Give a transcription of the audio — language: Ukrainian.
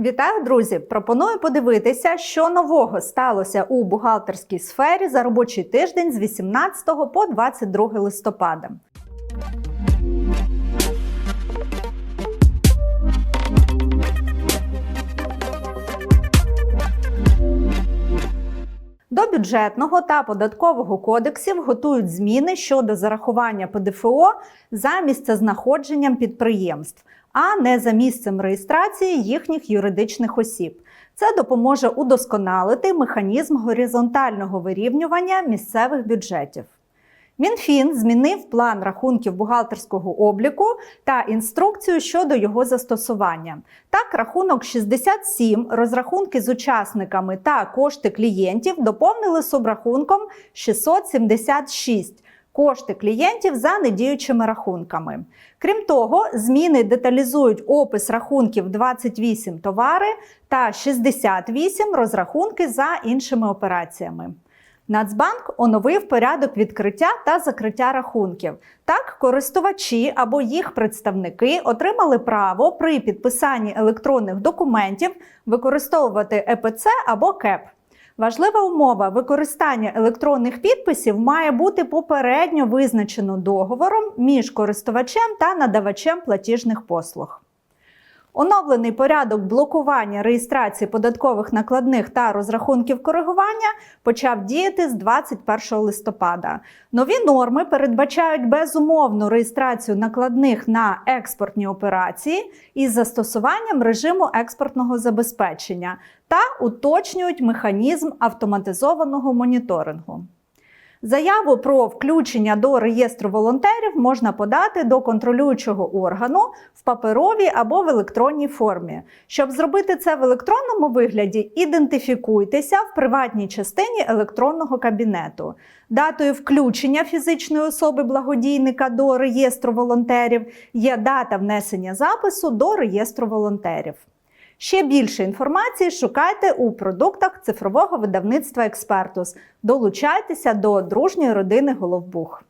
Вітаю, друзі! Пропоную подивитися, що нового сталося у бухгалтерській сфері за робочий тиждень з 18 по 22 листопада. До бюджетного та податкового кодексів готують зміни щодо зарахування ПДФО за місцезнаходженням підприємств, а не за місцем реєстрації їхніх юридичних осіб. Це допоможе удосконалити механізм горизонтального вирівнювання місцевих бюджетів. Мінфін змінив план рахунків бухгалтерського обліку та інструкцію щодо його застосування. Так, рахунок 67, розрахунки з учасниками та кошти клієнтів доповнили субрахунком 676. Кошти клієнтів за недіючими рахунками. Крім того, зміни деталізують опис рахунків 28 товари та 68 розрахунки за іншими операціями. Нацбанк оновив порядок відкриття та закриття рахунків. Так, користувачі або їх представники отримали право при підписанні електронних документів використовувати ЕПЦ або КЕП. Важлива умова використання електронних підписів має бути попередньо визначено договором між користувачем та надавачем платіжних послуг. Оновлений порядок блокування реєстрації податкових накладних та розрахунків коригування почав діяти з 21 листопада. Нові норми передбачають безумовну реєстрацію накладних на експортні операції із застосуванням режиму експортного забезпечення та уточнюють механізм автоматизованого моніторингу. Заяву про включення до реєстру волонтерів можна подати до контролюючого органу в паперовій або в електронній формі. Щоб зробити це в електронному вигляді, ідентифікуйтеся в приватній частині електронного кабінету. Датою включення фізичної особи благодійника до реєстру волонтерів є дата внесення запису до реєстру волонтерів. Ще більше інформації шукайте у продуктах цифрового видавництва Експертус. Долучайтеся до дружньої родини Головбух.